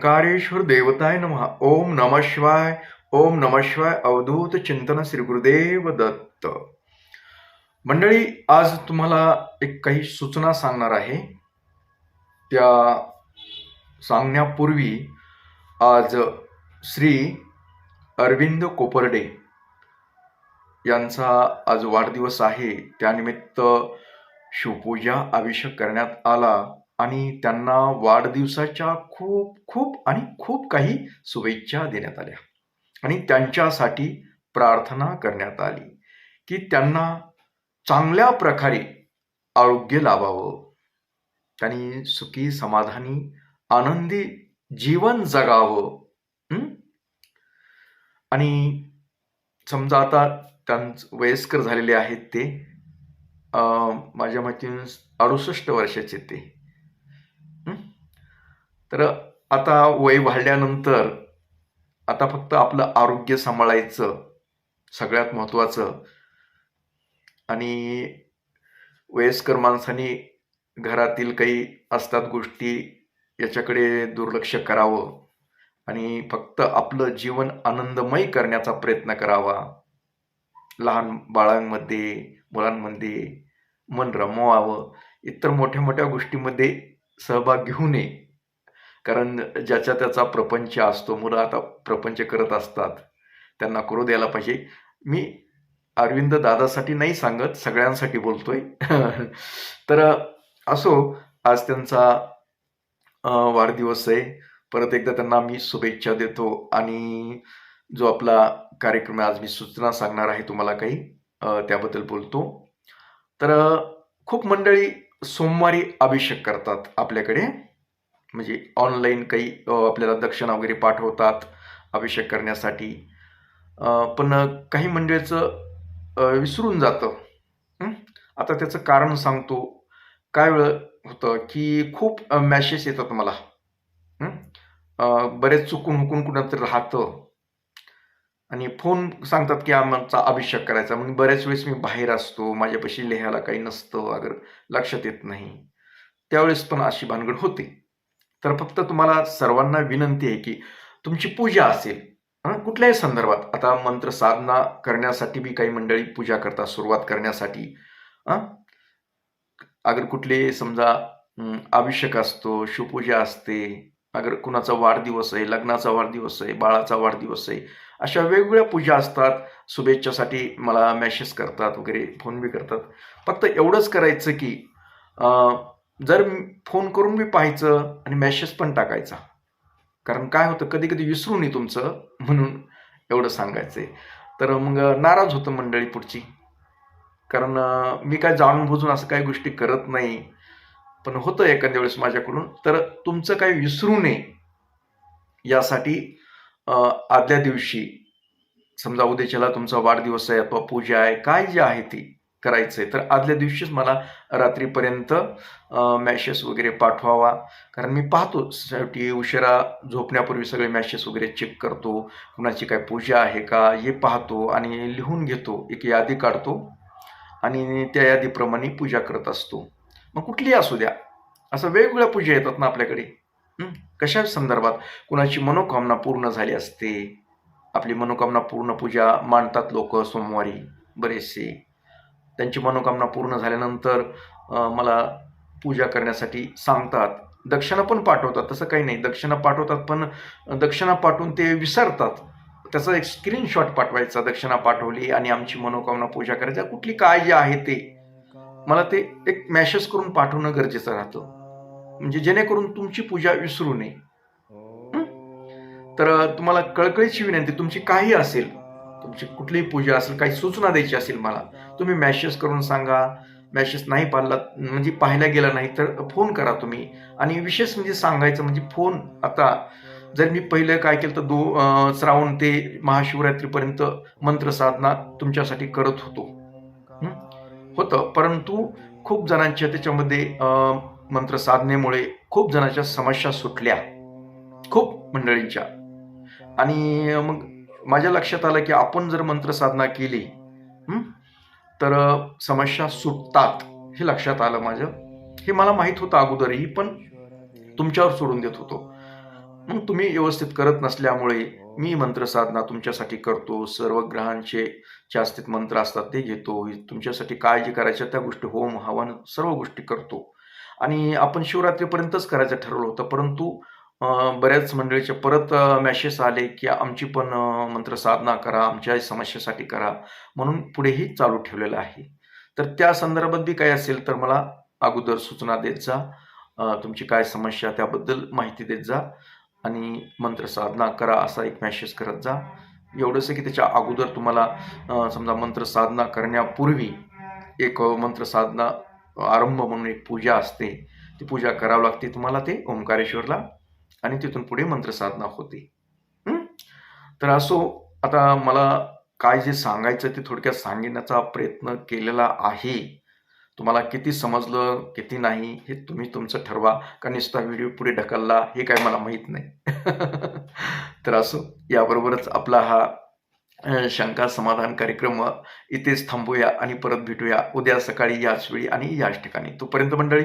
ओंकारेश्वर देवताय नमः। ओम नम शिवाय ओम नम शिवाय अवधूत चिंतन श्री गुरुदेव दत्त। मंडळी आज तुम्हाला एक काही सूचना सांगणार आहे. त्या सांगण्यापूर्वी आज श्री अरविंद कोपर्डे यांचा आज वाढदिवस आहे. त्यानिमित्त शिवपूजा अभिषेक करण्यात आला. आणि त्यांना वाढदिवसाच्या खूप खूप आणि खूप काही शुभेच्छा देण्यात आल्या. आणि त्यांच्यासाठी प्रार्थना करण्यात आली की त्यांना चांगल्या प्रकारे आरोग्य लाभावं. त्यांनी सुखी समाधानी आनंदी जीवन जगावं. आणि समजा आता त्यांचं वयस्कर झालेले आहेत ते माझ्या माहितीने अडुसष्ट वर्षाचे ते. तर आता वय वाढल्यानंतर आता फक्त आपलं आरोग्य सांभाळायचं सगळ्यात महत्त्वाचं आणि वयस्कर माणसाने घरातील काही असतात गोष्टी याच्याकडे दुर्लक्ष करावं. आणि फक्त आपलं जीवन आनंदमय करण्याचा प्रयत्न करावा. लहान बाळांमध्ये मुलांमध्ये मन रमवावं. इतर मोठ्या मोठ्या गोष्टीमध्ये सहभाग घेऊ नये. कारण ज्याच्या त्याचा प्रपंच असतो मुलं आता प्रपंच करत असतात त्यांना करू द्यायला पाहिजे. मी अरविंद दादासाठी नाही सांगत सगळ्यांसाठी बोलतोय. तर असो आज त्यांचा वाढदिवस आहे. परत एकदा त्यांना मी शुभेच्छा देतो आणि जो आपला कार्यक्रम आहे आज मी सूचना सांगणार आहे तुम्हाला काही त्याबद्दल बोलतो. तर खूप मंडळी सोमवारी अभिषेक करतात आपल्याकडे. म्हणजे ऑनलाईन काही आपल्याला दक्षिणा वगैरे पाठवतात अभिषेक करण्यासाठी. पण काही मंडळीचं विसरून जातं. आता त्याचं कारण सांगतो. काय वेळ होतं की खूप मॅसेज येतात मला. बरेच चुकून हुकून कुठं राहतं. आणि फोन सांगतात की आमचा अभिषेक करायचा. म्हणून बऱ्याच वेळेस मी बाहेर असतो. माझ्यापाशी लिहायला काही नसतं. अगर लक्षात येत नाही. त्यावेळेस पण अशी भानगड होते. तर फक्त तुम्हाला सर्वांना विनंती आहे की तुमची पूजा असेल कुठल्याही संदर्भात आता मंत्र साधना करण्यासाठी बी काही मंडळी पूजा करतात सुरुवात करण्यासाठी अगर कुठले समजा अभिषेक असतो शिवपूजा असते अगर कुणाचा वाढदिवस आहे लग्नाचा वाढदिवस आहे बाळाचा वाढदिवस आहे अशा वेगवेगळ्या पूजा असतात शुभेच्छासाठी मला मेसेज करतात वगैरे फोन बी करतात. फक्त एवढंच करायचं की जर फोन करून बी पाहायचं आणि मॅसेज पण टाकायचा. कारण काय होतं कधी कधी विसरू नये तुमचं म्हणून एवढं सांगायचंय. तर मग नाराज होतं मंडळी पुढची. कारण मी काय जाणून बुजून असं काही गोष्टी करत नाही. पण होतं एखाद्या वेळेस माझ्याकडून. तर तुमचं काही विसरू नये यासाठी आदल्या दिवशी समजा उद्याच्याला तुमचा वाढदिवस आहे अथवा पूजा आहे काय जे आहे ती. करायचं आहे तर आदल्या दिवशीच मला रात्रीपर्यंत मॅशेस वगैरे पाठवावा. कारण मी पाहतो शेवटी उशिरा झोपण्यापूर्वी सगळे मॅशेस वगैरे चेक करतो. कुणाची काय पूजा आहे का हे पाहतो आणि लिहून घेतो. एक यादी काढतो आणि त्या यादीप्रमाणे पूजा करत असतो. मग कुठलीही असू द्या. असं वेगवेगळ्या पूजा येतात ना आपल्याकडे. कशा संदर्भात? कुणाची मनोकामना पूर्ण झाली असते? आपली मनोकामना पूर्ण पूजा मांडतात लोक सोमवारी बरेचसे. त्यांची मनोकामना पूर्ण झाल्यानंतर मला पूजा करण्यासाठी सांगतात. दक्षिणा पण पाठवतात तसं काही नाही. दक्षिणा पाठवतात पण दक्षिणा पाठवून ते विसरतात. त्याचा एक स्क्रीनशॉट पाठवायचा दक्षिणा पाठवली आणि आमची मनोकामना पूजा करायची. कुठली काय जे आहे ते? मला ते एक मॅसेज करून पाठवणं गरजेचं राहतं. म्हणजे जेणेकरून तुमची पूजा विसरू नये. तर तुम्हाला कळकळीची विनंती तुमची काही असेल तुमची कुठलीही पूजा असेल काही सूचना द्यायची असेल मला तुम्ही मॅसेज करून सांगा. मॅसेज नाही पाहिला म्हणजे पाहायला गेला नाही तर फोन करा तुम्ही. आणि विशेष म्हणजे सांगायचं म्हणजे फोन आता जर मी पहिलं काय केलं तर दो श्रावण ते महाशिवरात्रीपर्यंत मंत्रसाधना तुमच्यासाठी करत होतो. होतं. परंतु खूप जणांच्या त्याच्यामध्ये मंत्रसाधनेमुळे खूप जणांच्या समस्या सुटल्या. खूप मंडळींच्या. आणि मग माझ्या लक्षात आलं की आपण जर मंत्र साधना केली तर समस्या सुटतात हे लक्षात आलं माझं. हे मला माहीत होतं अगोदरही पण तुमच्यावर सोडून देत होतो. मग तुम्ही व्यवस्थित करत नसल्यामुळे मी मंत्र साधना तुमच्यासाठी करतो. सर्व ग्रहांचे जे अस्तित मंत्र असतात ते घेतो. तुमच्यासाठी काय जे करायच्या त्या गोष्टी होम हवन सर्व गोष्टी करतो. आणि आपण शिवरात्रीपर्यंतच करायचं ठरवलं होतं परंतु बऱ्याच मंडळीचे परत मॅसेज आले की आमची पण मंत्र साधना करा आमच्या समस्येसाठी करा म्हणून पुढेही चालू ठेवलेलं आहे. तर त्या संदर्भात बी काही असेल तर मला अगोदर सूचना देत जा. तुमची काय समस्या त्याबद्दल माहिती देत जा आणि मंत्र साधना करा असा एक मॅसेज करत जा. एवढंच की त्याच्या अगोदर तुम्हाला समजा मंत्र साधना करण्यापूर्वी एक मंत्र साधना आरंभ म्हणून एक पूजा असते ती पूजा करावी लागते तुम्हाला ते ओंकारेश्वरला आणि तिथून पुढे मंत्रसाधना होते. तर असो आता मला काय जे सांगायचं ते थोडक्यात सांगण्याचा प्रयत्न केलेला आहे. तुम्हाला किती समजलं किती नाही हे तुम्ही तुमचं ठरवा. का नुसता व्हिडिओ पुढे ढकलला हे काय मला माहीत नाही. तर असो याबरोबरच आपला हा शंका समाधान कार्यक्रम इथेच थांबूया आणि परत भेटूया. उद्या सकाळी याच वेळी आणि याच ठिकाणी. तोपर्यंत मंडळी